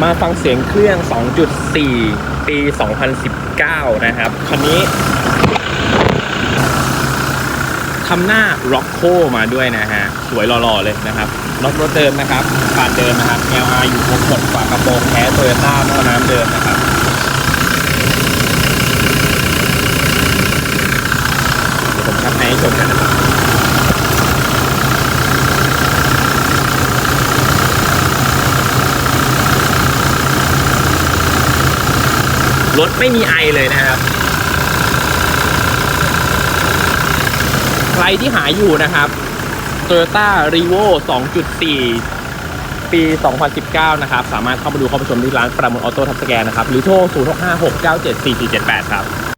มาฟังเสียงเครื่อง 2.4 ปี 2019 นะครับ คันนี้ทำหน้าร็อกโคมาด้วยนะฮะ สวยหล่อๆเลยนะครับน็อตรถเดิมนะครับปานเดิมนะครับ LR อยู่ครบหมดฝากระโปรงแท้โตโยต้าหม้อน้ำเดิมนะครับเดี๋ยวผมชักให้ชมกันนะครับ รถไม่มีไอเลยนะครับ ใครที่หาอยู่นะครับ Toyota r e v o 2.4 ปี 2019 นะครับ สามารถเข้ามาดูเข้ามาชมที่ร้านประมูลออโต้ทับสแกนนะครับ หรือโทร 0656974478 ครับ